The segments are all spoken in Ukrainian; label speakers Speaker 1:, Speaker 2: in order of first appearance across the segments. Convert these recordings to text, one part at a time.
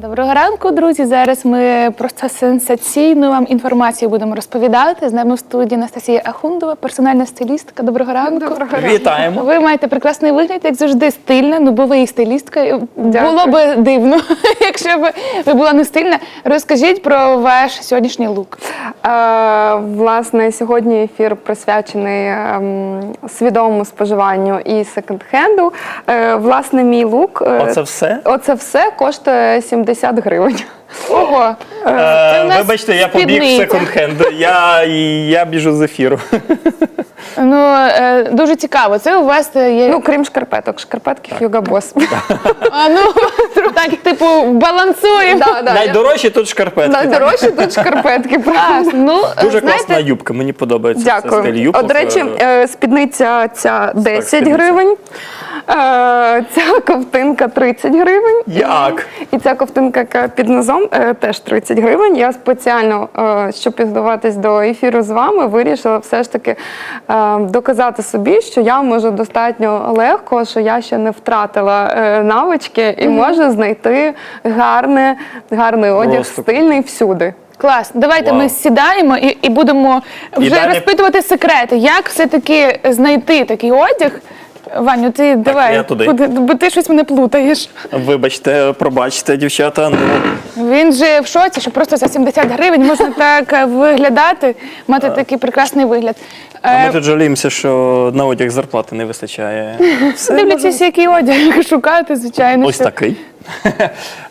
Speaker 1: Доброго ранку, друзі. Зараз ми просто сенсаційну вам інформацію будемо розповідати. З нами в студії Анастасія Ахундова, персональна стилістка. Доброго ранку.
Speaker 2: Доброго ранку.
Speaker 3: Вітаємо.
Speaker 1: Ви маєте прекрасний вигляд, як завжди, стильна. Ну, бо ви і стилістка.
Speaker 2: Дякую.
Speaker 1: Було б дивно, якщо б ви була не стильна. Розкажіть про ваш сьогоднішній лук.
Speaker 2: Е, власне, сьогодні ефір присвячений ем, свідомому споживанню і секонд-хенду. Е, власне, мій лук. е,
Speaker 3: Оце все?
Speaker 2: Оце все коштує 70 гривень.
Speaker 1: Ого, це
Speaker 3: Е,
Speaker 1: нас
Speaker 3: вибачте, я побіг в
Speaker 1: спідниця.
Speaker 3: секонд-хенд. Я, я біжу з ефіру.
Speaker 1: ну е, дуже цікаво. Це у вас є
Speaker 2: Ну, крім шкарпеток, шкарпетки Hugo Boss.
Speaker 1: а, ну, так, типу, балансуємо.
Speaker 2: Да, да, я-
Speaker 3: Найдорожчі тут шкарпетки.
Speaker 2: Найдорожчі тут шкарпетки.
Speaker 1: А, ну, е,
Speaker 3: Дуже
Speaker 1: знаєте,
Speaker 3: класна юбка, мені подобається цей стиль
Speaker 2: Дякую.
Speaker 3: юбок.
Speaker 2: От, до речі,
Speaker 3: Е,
Speaker 2: е, спідниця ця 10
Speaker 3: спідниця.
Speaker 2: гривень, е, ця ковтинка 30 гривень.
Speaker 3: Як?
Speaker 2: І ця ковтинка яка під низом е, теж 30 гривень. Я спеціально, е, щоб підготуватись до ефіру з вами, вирішила все ж таки е, доказати собі, що я можу достатньо легко, що я ще не втратила е, навички і можу знайти гарне, гарний одяг,
Speaker 3: Просто.
Speaker 2: стильний всюди.
Speaker 1: Клас, давайте
Speaker 3: Вау.
Speaker 1: ми сідаємо і, і будемо вже
Speaker 3: далі-
Speaker 1: розпитувати секрети, як все-таки знайти такий одяг. Ваню, ти давай,
Speaker 3: я туди.
Speaker 1: куди- бо ти щось мене плутаєш.
Speaker 3: Вибачте, пробачте, дівчата. Ну,
Speaker 1: Він же в шоці, що просто за 70 гривень можна так е, виглядати, мати такий прекрасний вигляд.
Speaker 3: а
Speaker 1: Е,
Speaker 3: ми тут жаліємося, що на одяг зарплати не вистачає.
Speaker 1: Дивлячись, який одяг шукати, звичайно.
Speaker 3: Ось
Speaker 1: що.
Speaker 3: такий.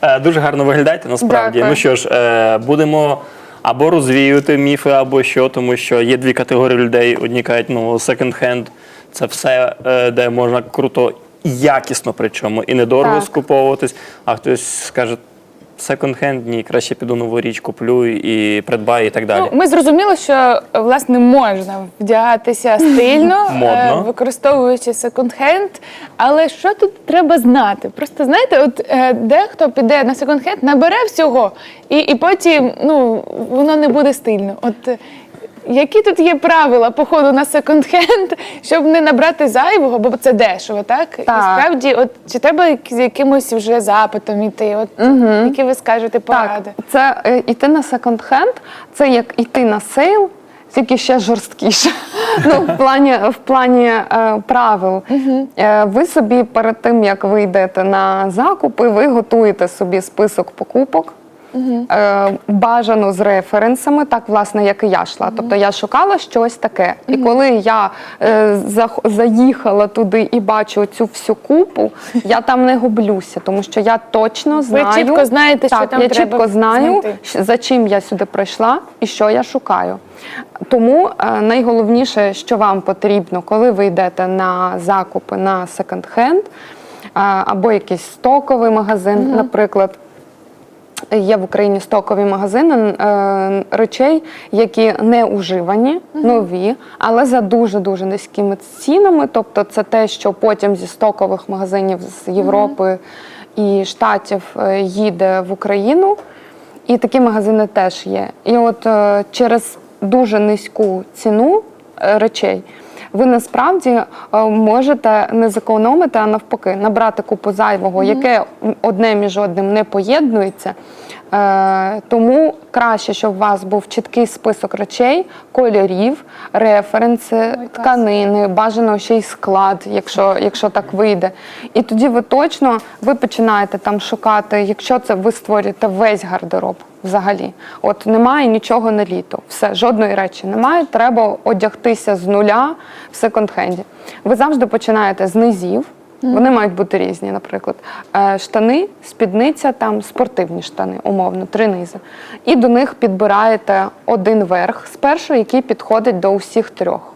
Speaker 3: Е, Дуже гарно виглядаєте, насправді.
Speaker 2: Дякую.
Speaker 3: Ну що ж, е, будемо або розвіювати міфи, або що, тому що є дві категорії людей. Одні кажуть, ну, секонд-хенд це все, е, де можна круто, і якісно причому, і недорого
Speaker 2: Так.
Speaker 3: скуповуватись, а хтось скаже. Секонд-хенд, ні, краще піду нову річ, куплю і придбаю і так далі.
Speaker 1: Ну, ми зрозуміли, що власне можна вдягатися стильно,
Speaker 3: Модно.
Speaker 1: е, використовуючи секонд-хенд. Але що тут треба знати? Просто знаєте, от е, дехто піде на секонд-хенд, набере всього, і, і потім ну, воно не буде стильно. От е, які тут є правила походу на секонд-хенд, щоб не набрати зайвого, бо це дешево, так? І справді, от чи треба з якимось вже запитом іти? От які ви скажете поради?
Speaker 2: Так, це е, іти на секонд-хенд, це як іти на сейл, тільки ще жорсткіше. Ну, в плані, в плані е, правил. Е, ви собі перед тим, як ви йдете на закупи, ви готуєте собі список покупок. Е, бажано з референсами, так власне, як і я йшла. Тобто я шукала щось таке. І коли я е, зах- заїхала туди і бачу цю всю купу, я там не гублюся, тому що я точно знаю.
Speaker 1: чітко знаєте, що там
Speaker 2: я
Speaker 1: треба
Speaker 2: чітко знаю,
Speaker 1: знайти.
Speaker 2: за чим я сюди прийшла і що я шукаю. Тому е, найголовніше, що вам потрібно, коли ви йдете на закупи на секонд-хенд е, або якийсь стоковий магазин, наприклад. Є в Україні стокові магазини е, речей, які не уживані, нові, але за дуже дуже низькими цінами. Тобто, це те, що потім зі стокових магазинів з Європи і Штатів е, їде в Україну. І такі магазини теж є. І от е, через дуже низьку ціну речей ви насправді е, можете не зекономити, а навпаки, набрати купу зайвого, яке одне між одним не поєднується. Е, тому краще, щоб у вас був чіткий список речей, кольорів, референси, тканини, бажано ще й склад, якщо, якщо так вийде. І тоді ви точно ви починаєте там шукати, якщо це ви створюєте весь гардероб взагалі. От немає нічого на літо. Все, жодної речі немає. Треба одягтися з нуля в секонд-хенді. Ви завжди починаєте з низів. Вони мають бути різні, наприклад. Е, Штани, спідниця, там спортивні штани, умовно, три низи. І до них підбираєте один верх спершу, який підходить до усіх трьох.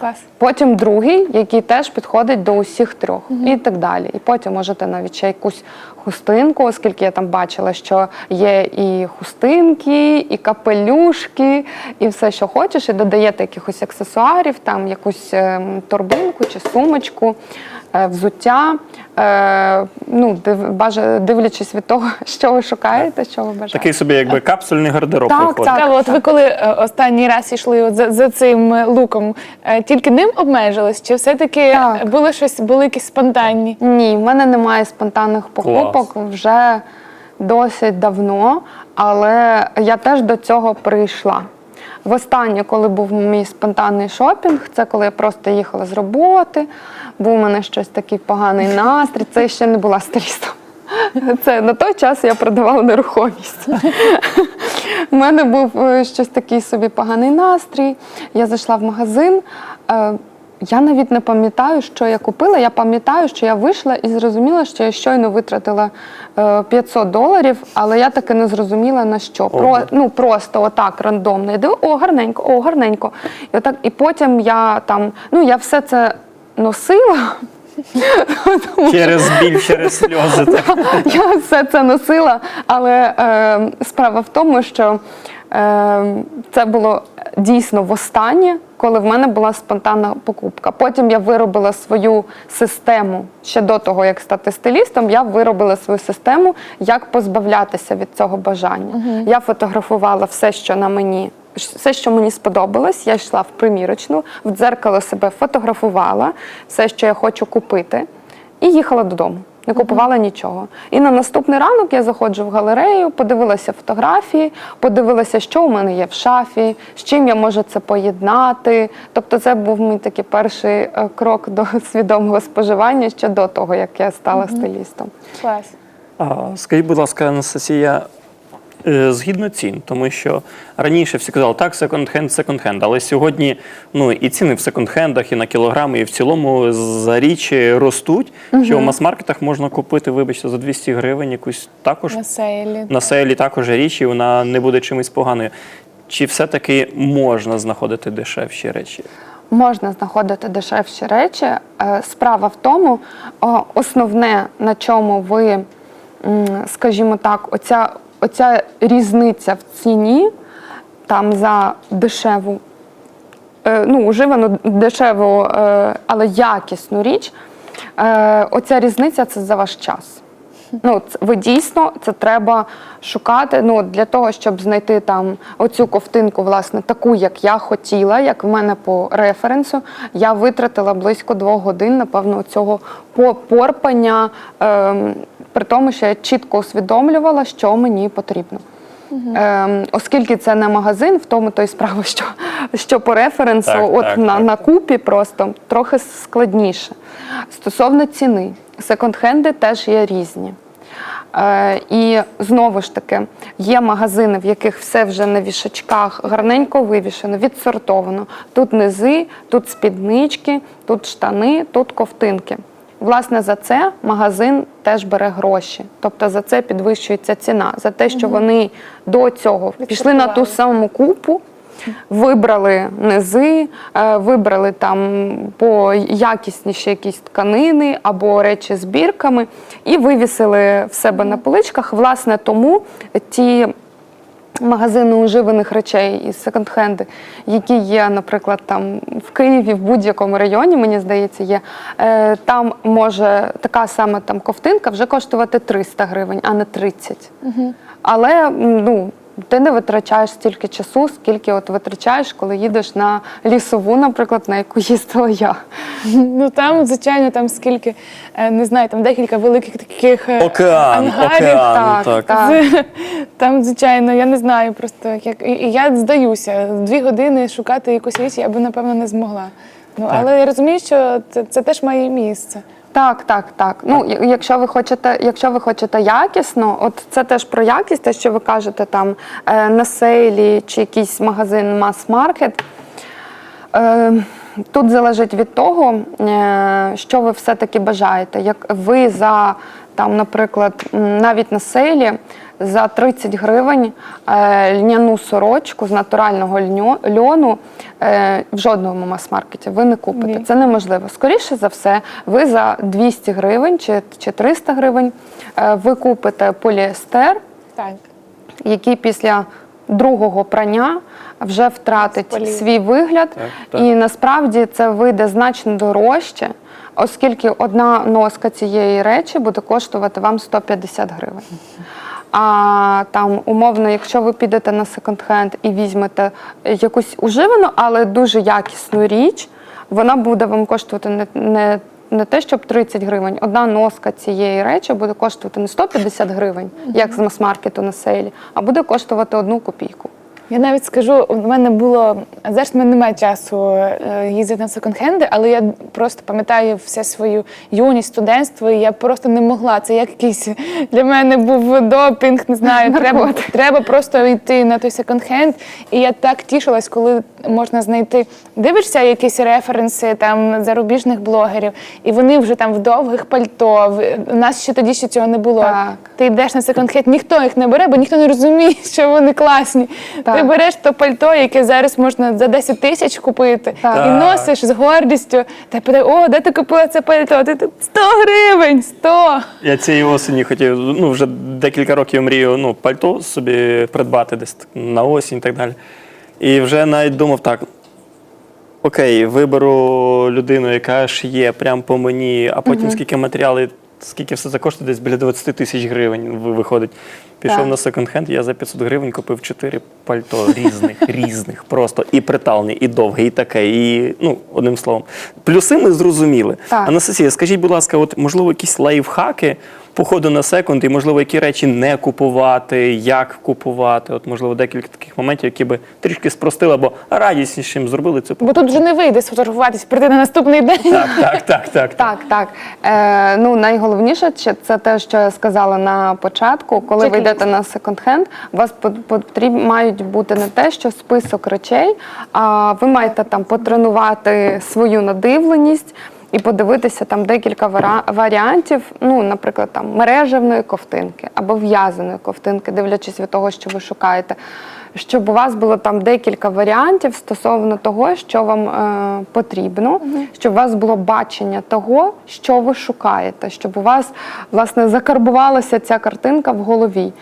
Speaker 1: Клас.
Speaker 2: Потім другий, який теж підходить до усіх трьох, і так далі. І потім можете навіть ще якусь хустинку, оскільки я там бачила, що є і хустинки, і капелюшки, і все, що хочеш, і додаєте якихось аксесуарів, там якусь ем, торбинку чи сумочку, взуття. Е, ну, бажа- дивлячись від того, що ви шукаєте, що ви бажаєте.
Speaker 3: Такий собі, якби капсульний гардероб
Speaker 2: Так,
Speaker 3: виходить.
Speaker 2: так.
Speaker 1: От ви коли е, останній раз йшли от за, за цим е, луком, е, тільки ним обмежились? Чи все-таки
Speaker 2: Так.
Speaker 1: було щось, були якісь спонтанні?
Speaker 2: Ні, в мене немає спонтанних покупок вже досить давно, але я теж до цього прийшла. Востаннє, коли був мій спонтанний шопінг, це коли я просто їхала з роботи, був у мене щось такий поганий настрій. Це ще не була стилістом. Це на той час я продавала нерухомість. У мене був е, щось такий собі поганий настрій. Я зайшла в магазин. Е, Я навіть не пам'ятаю, що я купила. Я пам'ятаю, що я вийшла і зрозуміла, що я щойно витратила е, 500 доларів, але я таки не зрозуміла на що. Про, ну просто отак рандомно. Я дивлю, о, гарненько, о, гарненько. І отак, і потім я там, ну я все це носила.
Speaker 3: Через біль, через сльози.
Speaker 2: Я все це носила, але е, справа в тому, що е, це було дійсно востаннє, коли в мене була спонтанна покупка. Потім я виробила свою систему ще до того, як стати стилістом. Я виробила свою систему, як позбавлятися від цього бажання. Я фотографувала все, що на мені. Все, що мені сподобалось, я йшла в примірочну, в дзеркало себе фотографувала, все, що я хочу купити, і їхала додому. Не купувала нічого. І на наступний ранок я заходжу в галерею, подивилася фотографії, подивилася, що у мене є в шафі, з чим я можу це поєднати. Тобто, це був мій такий перший е, крок до свідомого споживання ще до того, як я стала стилістом.
Speaker 1: Клас.
Speaker 3: А, скажіть, будь ласка, Анастасія, згідно цін, тому що раніше всі казали, так, секонд-хенд, секонд-хенд, але сьогодні ну, і ціни в секонд-хендах, і на кілограми, і в цілому за річ ростуть, що в мас-маркетах можна купити, вибачте, за 200 гривень якусь також
Speaker 1: На сейлі.
Speaker 3: на селі також річ, і вона не буде чимось поганою. Чи все-таки можна знаходити дешевші речі?
Speaker 2: Можна знаходити дешевші речі. Е, Справа в тому, основне, на чому ви, скажімо так, оця, оця різниця в ціні там за дешеву, е, ну, уживану дешеву, е, але якісну річ, е, оця різниця це за ваш час. Ну, це- ви дійсно це треба шукати. Ну, для того, щоб знайти там оцю ковтинку, власне, таку, як я хотіла, як в мене по референсу, я витратила близько двох годин, напевно, цього порпання, ем, при тому, що я чітко усвідомлювала, що мені потрібно. Ем, оскільки це не магазин, в тому то й справа, що, що по референсу,
Speaker 3: Так,
Speaker 2: от
Speaker 3: так,
Speaker 2: на,
Speaker 3: так.
Speaker 2: на купі просто трохи складніше. Стосовно ціни, секонд-хенди теж є різні. Е, і знову ж таки, є магазини, в яких все вже на вішачках гарненько вивішено, відсортовано. Тут низи, тут спіднички, тут штани, тут ковтинки. Власне, за це магазин теж бере гроші. Тобто за це підвищується ціна. За те, що вони до цього пішли на ту саму купу, вибрали низи, е, вибрали там по якісніші якісь тканини або речі з бірками і вивісили в себе на поличках. Власне, тому ті. Магазини уживаних речей і секонд-хенди, які є, наприклад, там в Києві, в будь-якому районі, мені здається, є. Е, там може така сама там ковтинка вже коштувати 300 гривень, а не 30. Але ну, ти не витрачаєш стільки часу, скільки от витрачаєш, коли їдеш на лісову, наприклад, на яку їздила я.
Speaker 1: Ну там, звичайно, там скільки, е, не знаю, там декілька великих таких е,
Speaker 3: Океан,
Speaker 1: ангарів.
Speaker 3: океан, так.
Speaker 2: так.
Speaker 1: З- Там, звичайно, я не знаю просто як. І, і я здаюся, дві години шукати якусь річ я би, напевно, не змогла. Ну, але я розумію, що це, це теж має місце.
Speaker 2: Так, так, так. Ну, якщо ви хочете, якщо ви хочете якісно, от це теж про якість, те, що ви кажете там е, на сейлі чи якийсь магазин мас-маркет. Е, Тут залежить від того, е, що ви все-таки бажаєте. Як ви за, там, наприклад, навіть на сейлі за 30 гривень е, льняну сорочку з натурального льону е, в жодному мас-маркеті ви не купите.
Speaker 1: Ні.
Speaker 2: Це неможливо. Скоріше за все, ви за 200 гривень чи, чи 300 гривень е, ви купите поліестер,
Speaker 1: Так.
Speaker 2: який після другого прання вже втратить
Speaker 1: Спаліє.
Speaker 2: свій вигляд,
Speaker 3: Так, так.
Speaker 2: і насправді це вийде значно дорожче, оскільки одна носка цієї речі буде коштувати вам 150 гривень. А там, умовно, якщо ви підете на секонд-хенд і візьмете якусь уживану, але дуже якісну річ, вона буде вам коштувати не, не не те, щоб 30 гривень, одна носка цієї речі буде коштувати не 150 гривень, як з мас-маркету на сейлі, а буде коштувати одну копійку.
Speaker 1: Я навіть скажу, у мене було зараз в мене немає часу е, їздити на секонд-хенди, але я просто пам'ятаю все свою юність, студентство, і я просто не могла. Це як якийсь для мене був допінг, не знаю. Треба, треба просто йти на той секонд-хенд. І я так тішилась, коли можна знайти. Дивишся якісь референси там зарубіжних блогерів, і вони вже там в довгих пальто. У нас ще тоді ще цього не було.
Speaker 2: Так.
Speaker 1: Ти йдеш на секонд-хенд, ніхто їх не бере, бо ніхто не розуміє, що вони класні.
Speaker 2: Так.
Speaker 1: Ти береш то пальто, яке зараз можна за 10 тисяч купити,
Speaker 2: Так.
Speaker 1: і
Speaker 3: Так.
Speaker 1: носиш з гордістю. Та питає, о, де ти купила це пальто? Ти тут 100 гривень, 100!
Speaker 3: Я цієї осені хотів, ну вже декілька років мрію ну, пальто собі придбати десь на осінь і так далі. І вже навіть думав так. Окей, виберу людину, яка ж є прямо по мені, а потім скільки матеріали, скільки все це коштує, десь біля 20 тисяч гривень виходить. Пішов
Speaker 2: Так.
Speaker 3: на секонд-хенд, я за 500 гривень купив 4 пальто різних, різних просто. І приталний, і довге, і таке, і ну, одним словом. Плюси ми зрозуміли.
Speaker 2: Так.
Speaker 3: Анастасія, скажіть, будь ласка, от можливо, якісь лайфхаки походу на секунд, і можливо, які речі не купувати, як купувати? От, можливо, декілька таких моментів, які би трішки спростили або радіснішим зробили цю
Speaker 1: Бо тут вже не вийде сфотографуватись, прийти на наступний день.
Speaker 3: Так, так, так, так.
Speaker 2: Так, так. Е, ну, найголовніше це те, що я сказала на початку. Коли ви йдете на секонд-хенд, у вас потрібно мають бути не те, що список речей, а ви маєте там потренувати свою надивленість. І подивитися там декілька варіантів, ну, наприклад, там мережевної ковтинки або в'язаної ковтинки, дивлячись від того, що ви шукаєте, щоб у вас було там декілька варіантів стосовно того, що вам е, потрібно, щоб у вас було бачення того, що ви шукаєте, щоб у вас власне закарбувалася ця картинка в голові.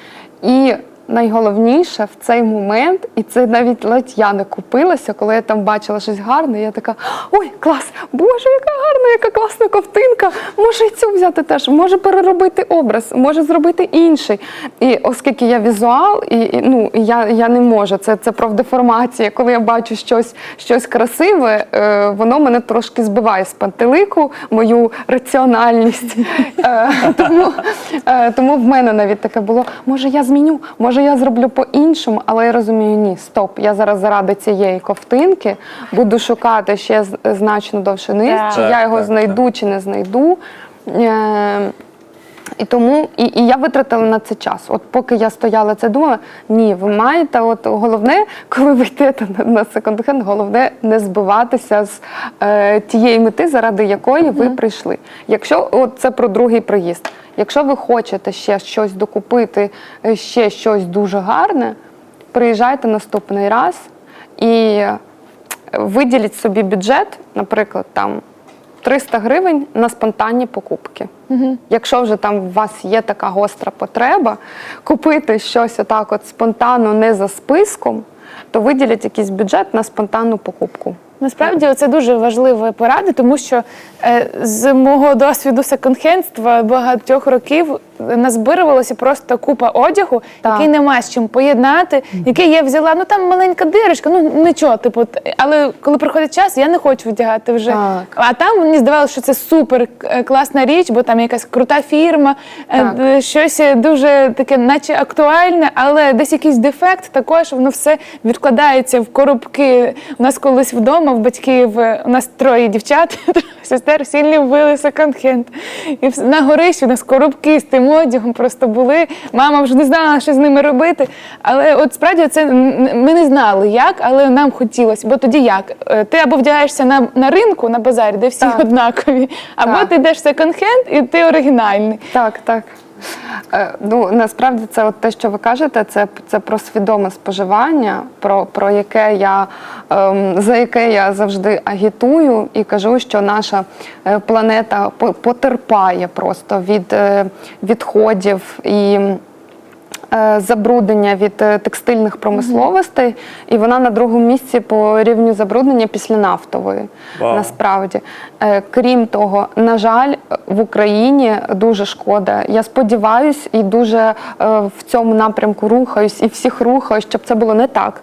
Speaker 2: І найголовніше в цей момент, і це навіть ледь я не купилася, коли я там бачила щось гарне, я така: ой, клас! Боже, яка гарна, яка класна ковтинка! Може і цю взяти теж, може переробити образ, може зробити інший. І оскільки я візуал, і, і, ну я, я не можу. Це, це про деформація. Коли я бачу щось, щось красиве, е, воно мене трошки збиває з пантелику, мою раціональність. Е, тому, е, тому в мене навіть таке було: може, я зміню, може я зроблю по-іншому, але я розумію, ні, стоп. Я зараз заради цієї ковтинки буду шукати ще значно довше низ, чи я його знайду, чи не знайду. Е, і тому і, і я витратила на це час. От поки я стояла це думала, ні, ви маєте, от головне, коли ви йдете на, на секонд-хенд, головне не збиватися з е, тієї мети, заради якої ви прийшли. Якщо от це про другий приїзд, якщо ви хочете ще щось докупити, е, ще щось дуже гарне, приїжджайте наступний раз і виділіть собі бюджет, наприклад, там 300 гривень на спонтанні покупки. Якщо вже там у вас є така гостра потреба купити щось отак от спонтанно, не за списком, то виділять якийсь бюджет на спонтанну покупку.
Speaker 1: Насправді це дуже важлива порада, тому що е, з мого досвіду секонд-хендства багатьох років назбирувалося просто купа одягу,
Speaker 2: Так.
Speaker 1: який нема з чим поєднати, який я взяла. Ну там маленька дирочка, ну нічого, типу, т- але коли приходить час, я не хочу вдягати вже.
Speaker 2: Так.
Speaker 1: А там мені здавалося, що це супер е, класна річ, бо там якась крута фірма, е,
Speaker 2: Так.
Speaker 1: д- щось дуже таке, наче актуальне, але десь якийсь дефект, також воно все відкладається в коробки. У нас колись вдома в батьків е, у нас троє дівчат, сестер сильні вбили секонд-хенд. І на горищі у нас коробки з тим одягом просто були. Мама вже не знала, що з ними робити. Але от справді це ми не знали як, але нам хотілося. Бо тоді як? Е, Ти або вдягаєшся на, на ринку, на базарі, де всі
Speaker 2: Так.
Speaker 1: однакові, або
Speaker 2: Так.
Speaker 1: ти йдеш в секонд-хенд і ти оригінальний.
Speaker 2: Так, так. Е, Ну, насправді це от те, що ви кажете, це, це про свідоме споживання, про, про яке я, ем, за яке я завжди агітую і кажу, що наша е, планета потерпає просто від е, відходів і забруднення від е, текстильних промисловостей, і вона на другому місці по рівню забруднення після нафтової.
Speaker 3: Вау.
Speaker 2: Насправді. Е, Крім того, на жаль, в Україні дуже шкода. Я сподіваюся і дуже е, в цьому напрямку рухаюсь і всіх рухаю, щоб це було не так.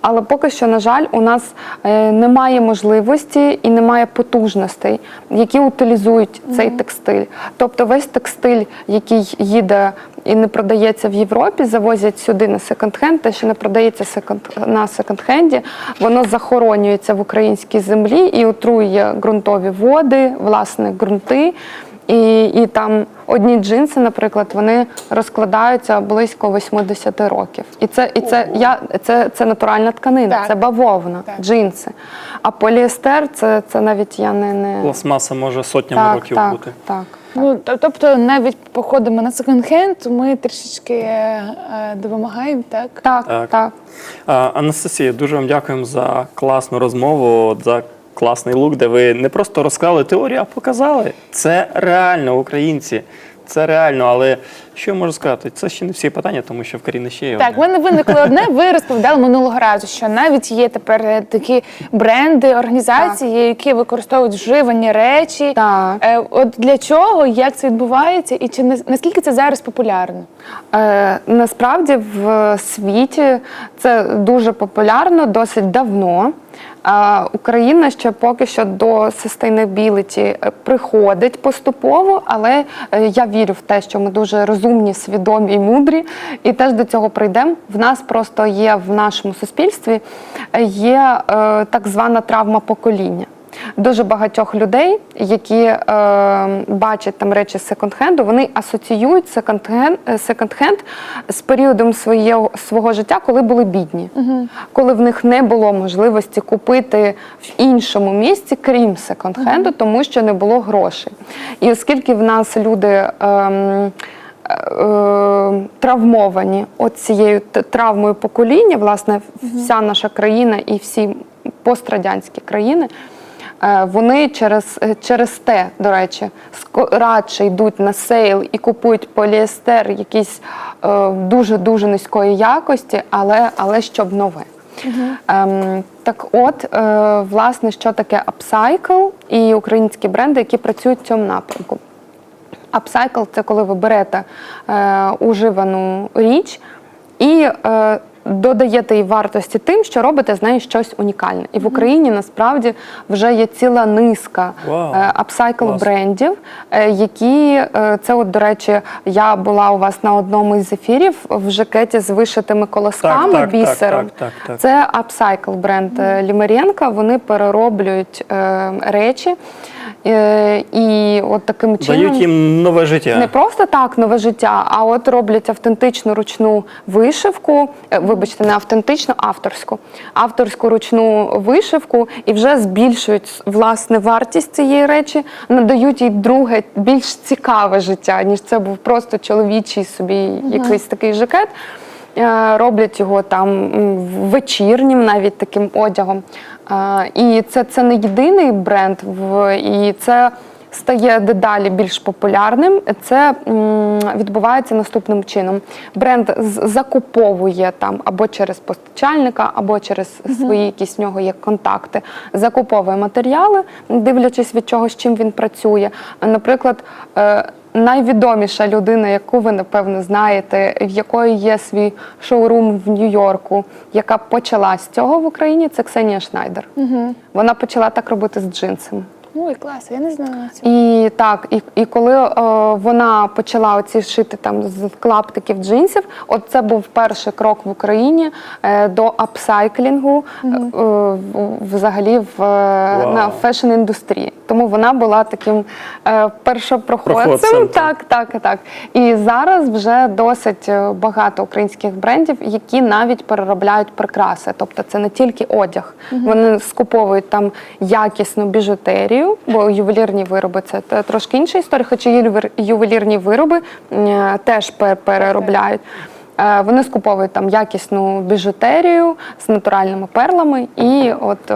Speaker 2: Але поки що, на жаль, у нас е, немає можливості і немає потужностей, які утилізують цей текстиль. Тобто весь текстиль, який їде і не продається в Європі, завозять сюди на секонд-хенд, те, що не продається секонд- на секонд-хенді, воно захоронюється в українській землі і отруює ґрунтові води, власне, ґрунти. І, і там одні джинси, наприклад, вони розкладаються близько 80 років. І це, і це, я, це, це натуральна тканина,
Speaker 1: Так.
Speaker 2: це бавовна,
Speaker 1: Так.
Speaker 2: джинси. А поліестер це, це навіть я не. не...
Speaker 3: Пластмаса може сотнями
Speaker 2: Так,
Speaker 3: років
Speaker 2: так,
Speaker 3: бути.
Speaker 2: так.
Speaker 1: Ну, тобто, навіть походимо на секонд-хенд, ми трішечки е, е, допомагаємо, так?
Speaker 2: Так,
Speaker 3: Так.
Speaker 2: так.
Speaker 3: А, Анастасія, дуже вам дякуємо за класну розмову, за класний лук, де ви не просто розклали теорію, а показали. Це реально українці. Це реально, але що я можу сказати? Це ще не всі питання, тому що в Каріни ще є.
Speaker 1: Так, в
Speaker 3: одне.
Speaker 1: мене виникло одне. Ви розповідали минулого разу, що навіть є тепер е, такі бренди, організації, які використовують вживані речі.
Speaker 2: Так.
Speaker 1: Е, От для чого, як це відбувається, і чи не- наскільки це зараз популярно?
Speaker 2: Е, насправді в світі це дуже популярно досить давно. Україна ще поки що до sustainability е, приходить поступово, але е, я вірю в те, що ми дуже розумні, свідомі і мудрі, і теж до цього прийдемо. В нас просто є в нашому суспільстві е, є так звана травма покоління. Дуже багатьох людей, які е, бачать там речі з секонд-хенду, вони асоціюють секонд-хенд, е, секонд-хенд з періодом своєго, свого життя, коли були бідні, коли в них не було можливості купити в іншому місці, крім секонд-хенду, тому що не було грошей. І оскільки в нас люди. ем, е, травмовані от цією травмою покоління, власне, вся наша країна і всі пострадянські країни. Е, Вони через, е, через те, до речі, радше йдуть на сейл і купують поліестер якийсь е, дуже-дуже низької якості, але, але щоб нове. Ем, так от, е, власне, що таке апсайкл і українські бренди, які працюють в цьому напрямку. Апсайкл це коли ви берете е, уживану річ і е, додаєте їй вартості тим, що робите з нею щось унікальне. І в Україні насправді вже є ціла низка
Speaker 3: Вау.
Speaker 2: е, апсайкл
Speaker 3: Клас.
Speaker 2: брендів, е, які е, це, от, до речі, я була у вас на одному із ефірів в жакеті з вишитими колосками
Speaker 3: так, так,
Speaker 2: бісером.
Speaker 3: так, так, так.
Speaker 2: Це апсайкл бренд Лімарєнка. Вони перероблюють речі. І от таким чином
Speaker 3: Дають їм нове життя.
Speaker 2: не просто так нове життя, а от роблять автентичну ручну вишивку, вибачте, не автентичну, авторську, авторську ручну вишивку і вже збільшують власне вартість цієї речі, надають їй друге, більш цікаве життя, ніж це був просто чоловічий собі якийсь такий жакет. Е, Роблять його там вечірнім, навіть таким одягом. Е, І це, це не єдиний бренд, і це стає дедалі більш популярним. Це відбувається наступним чином. Бренд закуповує там або через постачальника, або через свої якісь в нього є контакти, закуповує матеріали, дивлячись від чого з чим він працює. Наприклад, е, найвідоміша людина, яку ви напевно знаєте, в якої є свій шоурум в Нью-Йорку, яка почала з цього в Україні, це Ксенія Шнайдер. Вона почала так робити з джинсами.
Speaker 1: Ой, клас, я не знала цього.
Speaker 2: І так, і, і коли е, вона почала оці шити там з клаптиків джинсів, от це був перший крок в Україні е, до апсайклінгу е, взагалі в, е, на фешн індустрії. Тому вона була таким е, першопроходцем.
Speaker 3: Проходцем,
Speaker 2: Так, так, так. І зараз вже досить е, багато українських брендів, які навіть переробляють прикраси. Тобто це не тільки одяг. Вони скуповують там якісну біжутерію, бо ювелірні вироби це трошки інша історія, хоча ювелірні вироби е, теж переробляють. Е, Вони скуповують там якісну біжутерію з натуральними перлами, і от е,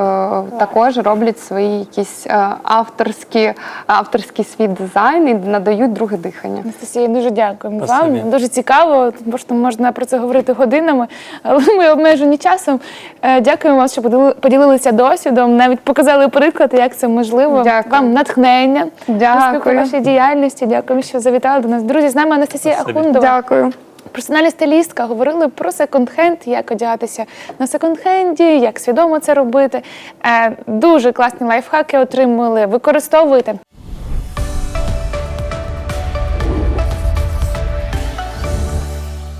Speaker 2: також роблять свої якісь е, авторські, авторський свій дизайн і надають друге дихання.
Speaker 1: Анастасія, дуже дякуємо
Speaker 3: Спасибі.
Speaker 1: вам. Дуже цікаво, тому що можна про це говорити годинами, але ми обмежені часом. Е, Дякуємо вам, що поділи- поділилися досвідом, навіть показали приклад, як це можливо.
Speaker 2: Дякую.
Speaker 1: Вам натхнення
Speaker 2: Дякую.
Speaker 1: вашій діяльності. Дякуємо, що завітали до нас. Друзі, з нами Анастасія
Speaker 3: Спасибі.
Speaker 1: Ахундова.
Speaker 2: Дякую.
Speaker 1: Персональна стилістка говорили про секонд-хенд, як одягатися на секонд-хенді, як свідомо це робити. Е, Дуже класні лайфхаки отримали. Використовуйте.